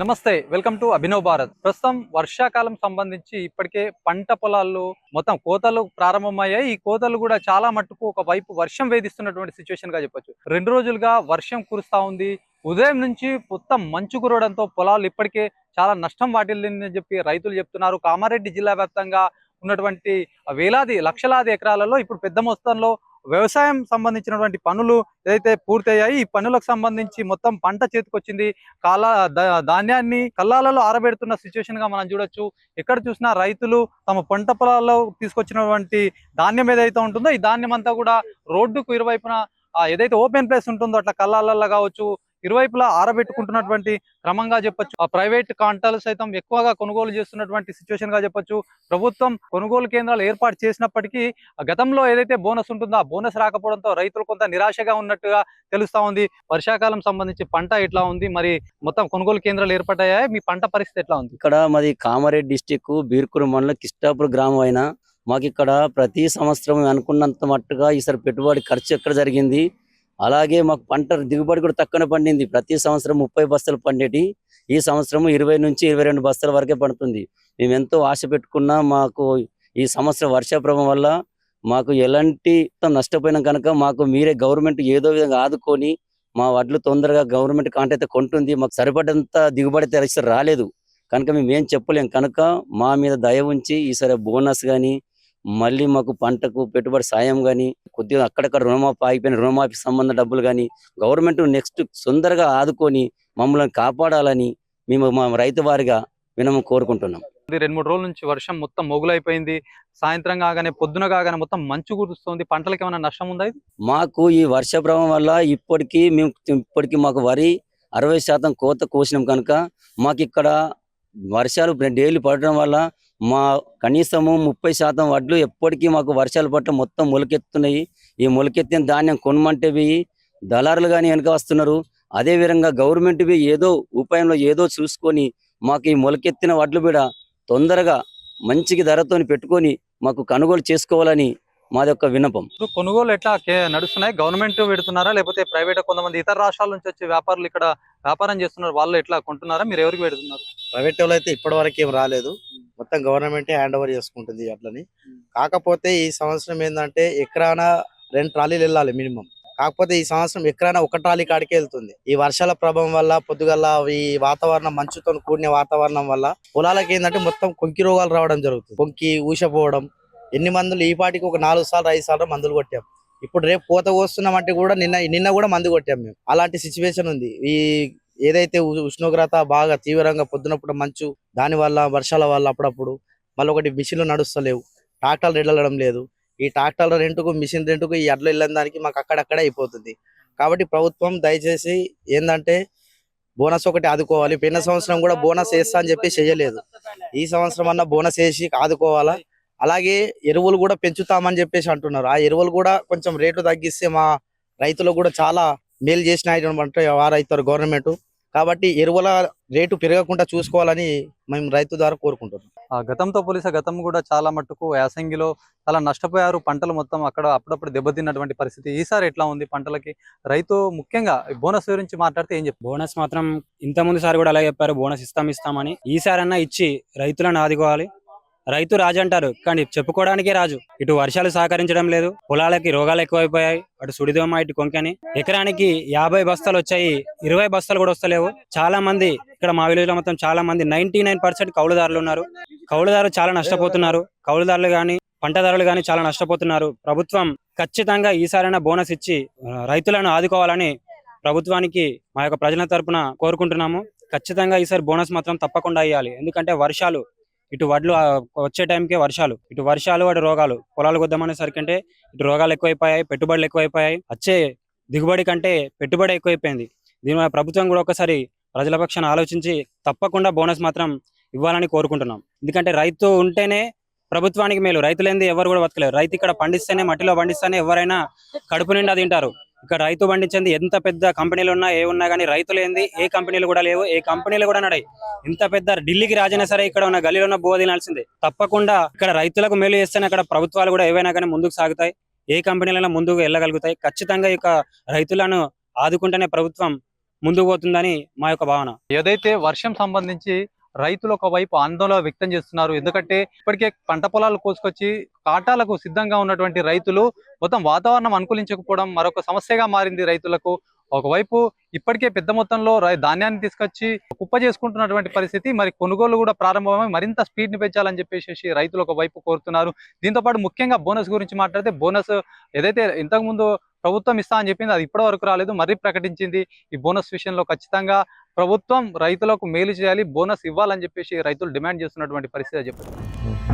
నమస్తే welcome to Abhinav Bharat. ప్రస్తుతం వర్షాకాలం సంబంధించి ఇప్పటికే పంట పొలాల్లో మొత్తం కోతలు ప్రారంభమయ్యాయి. ఈ కోతలు కూడా చాలా మట్టుకు ఒక వైపు వర్షం వేధిస్తున్నటువంటి సిచ్యువేషన్గా చెప్పొచ్చు. రెండు రోజులుగా వర్షం కురుస్తా ఉంది. ఉదయం నుంచి మొత్తం మంచు కురవడంతో పొలాలు ఇప్పటికే చాలా నష్టం వాటిల్లిందని చెప్పి రైతులు చెప్తున్నారు. కామారెడ్డి జిల్లా వ్యాప్తంగా ఉన్నటువంటి వేలాది లక్షలాది ఎకరాలలో ఇప్పుడు పెద్ద మొత్తంలో వ్యవసాయం సంబంధించినటువంటి పనులు ఏదైతే పూర్తయ్యాయి ఈ పనులకు సంబంధించి మొత్తం పంట చేతికొచ్చింది. కాల ధాన్యాన్ని కల్లాలలో ఆరబెడుతున్న సిచ్యువేషన్గా మనం చూడొచ్చు. ఎక్కడ చూసినా రైతులు తమ పంట పొలాల్లో తీసుకొచ్చినటువంటి ధాన్యం ఏదైతే ఉంటుందో ఈ ధాన్యం అంతా కూడా రోడ్డుకు ఇరువైపున ఏదైతే ఓపెన్ ప్లేస్ ఉంటుందో అట్లా కల్లాలలో కావచ్చు ఇరువైపులా ఆరబెట్టుకుంటున్నటువంటి క్రమంగా చెప్పొచ్చు. ఆ ప్రైవేట్ కాంటాలు సైతం ఎక్కువగా కొనుగోలు చేస్తున్నటువంటి సిచ్యువేషన్గా చెప్పొచ్చు. ప్రభుత్వం కొనుగోలు కేంద్రాలు ఏర్పాటు చేసినప్పటికీ ఆ గతంలో ఏదైతే బోనస్ ఉంటుందో ఆ బోనస్ రాకపోవడంతో రైతులు కొంత నిరాశగా ఉన్నట్టుగా తెలుస్తా ఉంది. వర్షాకాలం సంబంధించి పంట ఎట్లా ఉంది? మరి మొత్తం కొనుగోలు కేంద్రాలు ఏర్పడ్డాయా? మీ పంట పరిస్థితి ఎట్లా ఉంది? ఇక్కడ మాది కామారెడ్డి డిస్టిక్ బీర్కూరు మండలం కిష్టాపూర్ గ్రామం అయినా మాకు ఇక్కడ ప్రతి సంవత్సరం అనుకున్నంత మట్టుగా ఈసారి పెట్టుబడి ఖర్చు ఎక్కడ జరిగింది? అలాగే మాకు పంట దిగుబడి కూడా తక్కువనే పండింది. ప్రతి సంవత్సరం ముప్పై బస్తాలు పండేటి. ఈ సంవత్సరం ఇరవై నుంచి ఇరవై రెండు బస్తాల వరకే పడుతుంది. మేము ఎంతో ఆశ పెట్టుకున్నా మాకు ఈ సంవత్సరం వర్షాప్రభం వల్ల మాకు ఎలాంటి నష్టపోయినా కనుక మాకు మీరే గవర్నమెంట్ ఏదో విధంగా ఆదుకొని మా వడ్లు తొందరగా గవర్నమెంట్ కాంటైతే కొంటుంది. మాకు సరిపడంత దిగుబడి అయితే రాలేదు. కనుక మేము ఏం చెప్పలేం. కనుక మా మీద దయ ఉంచి ఈసారి బోనస్ కానీ మళ్ళీ మాకు పంటకు పెట్టుబడి సాయం కానీ కొద్దిగా అక్కడక్కడ రుణమాఫీ ఆగిపోయిన రుణమాఫీ సంబంధ డబ్బులు కానీ గవర్నమెంట్ నెక్స్ట్ తొందరగా ఆదుకొని మమ్మల్ని కాపాడాలని మేము మా రైతు వారిగా వినము కోరుకుంటున్నాం. ఇది రెండు మూడు రోజుల నుంచి వర్షం మొత్తం మొగులైపోయింది. సాయంత్రం కాగానే పొద్దున కాగానే మొత్తం మంచు కురుస్తుంది. పంటలకు ఏమైనా నష్టం ఉందా? మాకు ఈ వర్షాప్రభావం వల్ల ఇప్పటికీ మేము ఇప్పటికీ మాకు వరి అరవై శాతం కోత కోసినాం కనుక మాకు ఇక్కడ వర్షాలు డైలీ పడడం వల్ల మా కనీసము ముప్పై శాతం వడ్లు ఎప్పటికీ మాకు వర్షాలు పట్ల మొత్తం మొలకెత్తున్నాయి. ఈ మొలకెత్తిన ధాన్యం కొనమంటే పోయి దళారులు కానీ వెనక వస్తున్నారు. అదే విధంగా గవర్నమెంట్ ఏదో ఉపాయంలో ఏదో చూసుకొని మాకు ఈ మొలకెత్తిన వడ్లు కూడా తొందరగా మంచికి ధరతోని పెట్టుకొని మాకు కొనుగోలు చేసుకోవాలని మాది యొక్క విన్నపం ఇప్పుడు కొనుగోలు ఎట్లా నడుస్తున్నాయి? గవర్నమెంట్ పెడుతున్నారా? లేకపోతే ప్రైవేట్ కొంతమంది ఇతర రాష్ట్రాల నుంచి వచ్చే వ్యాపారులు ఇక్కడ వ్యాపారం చేస్తున్నారు వాళ్ళు ఎట్లా కొంటున్నారా? మీరు ఎవరికి పెడుతున్నారు? ప్రైవేట్ వాళ్ళు అయితే ఇప్పటి వరకు ఏం రాలేదు. మొత్తం గవర్నమెంటే హ్యాండ్ ఓవర్ చేసుకుంటుంది అట్లని. కాకపోతే ఈ సంవత్సరం ఏంటంటే ఎకరాన రెండు ట్రాలీలు వెళ్ళాలి మినిమం. కాకపోతే ఈ సంవత్సరం ఎకరాన ఒక ట్రాలీ కాడికే వెళ్తుంది. ఈ వర్షాల ప్రభావం వల్ల పొద్దుగల ఈ వాతావరణం మంచుతో కూడిన వాతావరణం వల్ల పొలాలకి ఏంటంటే మొత్తం కొంకి రోగాలు రావడం జరుగుతుంది. కొంకి ఊసపోవడం ఎన్ని మందులు? ఈ పాటికి ఒక నాలుగు సార్లు ఐదు సార్లు మందులు కొట్టాం. ఇప్పుడు రేపు పూత కోస్తున్నామంటే కూడా నిన్న నిన్న కూడా మందు కొట్టాం మేము. అలాంటి సిచ్యువేషన్ ఉంది. ఈ ఏదైతే ఉష్ణోగ్రత బాగా తీవ్రంగా పొద్దునప్పుడు మంచు దాని వల్ల వర్షాల వల్ల అప్పుడప్పుడు మళ్ళీ ఒకటి మిషన్లు నడుస్తలేవు. ట్రాక్టర్లు వెళ్ళడం లేదు. ఈ ట్రాక్టర్ల రెంటుకు మిషన్ రెంటుకు ఈ అడ్లు వెళ్ళిన దానికి మాకు అక్కడక్కడే అయిపోతుంది. కాబట్టి ప్రభుత్వం దయచేసి ఏంటంటే బోనస్ ఒకటి ఆదుకోవాలి. పోయిన సంవత్సరం కూడా బోనస్ వేస్తా అని చెప్పి చేయలేదు. ఈ సంవత్సరం అన్న బోనస్ వేసి ఆదుకోవాలా? అలాగే ఎరువులు కూడా పెంచుతామని చెప్పేసి అంటున్నారు. ఆ ఎరువులు కూడా కొంచెం రేటు తగ్గిస్తే మా రైతులకు కూడా చాలా మేలు చేసిన వారైతారు గవర్నమెంట్. కాబట్టి ఎరువుల రేటు పెరగకుండా చూసుకోవాలని మేము రైతు ద్వారా కోరుకుంటున్నాం. ఆ గతంతో పోలిస్తే గతం కూడా చాలా మట్టుకు యాసంగిలో చాలా నష్టపోయారు. పంటలు మొత్తం అక్కడ అప్పుడప్పుడు దెబ్బతిన్నటువంటి పరిస్థితి. ఈసారి ఎట్లా ఉంది పంటలకి? రైతు ముఖ్యంగా బోనస్ గురించి మాట్లాడితే ఏం చెప్తారు? బోనస్ మాత్రం ఇంత ముందు సారి కూడా అలాగే చెప్పారు. బోనస్ ఇస్తాం ఇస్తామని ఈసారన్నా ఇచ్చి రైతులను ఆదుకోవాలి. రైతు రాజు అంటారు. కానీ చెప్పుకోవడానికే రాజు. ఇటు వర్షాలు సహకరించడం లేదు. పొలాలకి రోగాలు ఎక్కువైపోయాయి. అటు సుడిదోమ ఇటు కొంకని. ఎకరానికి యాభై బస్తాలు వచ్చాయి. ఇరవై బస్తాలు కూడా వస్తలేవు. చాలా మంది ఇక్కడ మా విలేజ్లో మొత్తం చాలా మంది నైన్టీ నైన్ పర్సెంట్ కౌలుదారులు ఉన్నారు. కౌలుదారులు చాలా నష్టపోతున్నారు. కౌలుదారులు గాని పంటదారులు గాని చాలా నష్టపోతున్నారు. ప్రభుత్వం ఖచ్చితంగా ఈసారైనా బోనస్ ఇచ్చి రైతులను ఆదుకోవాలని ప్రభుత్వానికి మా యొక్క ప్రజల తరపున కోరుకుంటున్నాము. ఖచ్చితంగా ఈసారి బోనస్ మాత్రం తప్పకుండా ఇవ్వాలి ఎందుకంటే వర్షాలు ఇటు వడ్లు వచ్చే టైంకే వర్షాలు. ఇటు వర్షాలు అటు రోగాలు. పొలాలు కొద్దామనేసరికి అంటే ఇటు రోగాలు ఎక్కువైపోయాయి పెట్టుబడులు ఎక్కువైపోయాయి. వచ్చే దిగుబడి కంటే పెట్టుబడి ఎక్కువైపోయింది. దీనివల్ల ప్రభుత్వం కూడా ఒకసారి ప్రజల పక్షాన ఆలోచించి తప్పకుండా బోనస్ మాత్రం ఇవ్వాలని కోరుకుంటున్నాం. ఎందుకంటే రైతు ఉంటేనే ప్రభుత్వానికి మేలు. రైతులేంది ఎవరు కూడా బతకలేరు. రైతు ఇక్కడ పండిస్తేనే మట్టిలో పండిస్తేనే ఎవరైనా కడుపు నిండా తింటారు. ఇక్కడ రైతు పండించింది ఎంత పెద్ద కంపెనీలు ఉన్నా ఏ ఉన్నా కానీ రైతులేంది ఏ కంపెనీలు కూడా లేవు ఏ కంపెనీలు కూడా నడాయి. ఇంత పెద్ద ఢిల్లీకి రాజైనా సరే ఇక్కడ ఉన్న గలీలో ఉన్న బోధ తినాల్సిందే. తప్పకుండా ఇక్కడ రైతులకు మేలు చేస్తేనే అక్కడ ప్రభుత్వాలు కూడా ఏవైనా కానీ ముందుకు సాగుతాయి. ఏ కంపెనీలైనా ముందుకు వెళ్ళగలుగుతాయి. ఖచ్చితంగా ఇక రైతులను ఆదుకుంటేనే ప్రభుత్వం ముందుకు పోతుందని మా యొక్క భావన. ఏదైతే వర్షం సంబంధించి రైతులు ఒకవైపు ఆందోళన వ్యక్తం చేస్తున్నారు. ఎందుకంటే ఇప్పటికే పంట పొలాలు కోసుకొచ్చి కాటాలకు సిద్ధంగా ఉన్నటువంటి రైతులు మొత్తం వాతావరణం అనుకూలించకపోవడం మరొక సమస్యగా మారింది రైతులకు. ఒకవైపు ఇప్పటికే పెద్ద మొత్తంలో రై- ధాన్యాన్ని తీసుకొచ్చి కుప్ప చేసుకుంటున్నటువంటి పరిస్థితి మరి కొనుగోలు కూడా ప్రారంభమై మరింత స్పీడ్ని పెంచాలని చెప్పేసి రైతులు ఒకవైపు కోరుతున్నారు. దీంతో పాటు ముఖ్యంగా బోనస్ గురించి మాట్లాడితే బోనస్ ఏదైతే ఇంతకు ముందు ప్రభుత్వం ఇస్తా అని చెప్పింది అది ఇప్పటి వరకు రాలేదు. మరీ ప్రకటించింది ఈ బోనస్ విషయంలో ఖచ్చితంగా ప్రభుత్వం రైతులకు మేలు చేయాలి బోనస్ ఇవ్వాలని చెప్పేసి రైతులు డిమాండ్ చేస్తున్నటువంటి పరిస్థితి చెప్పారు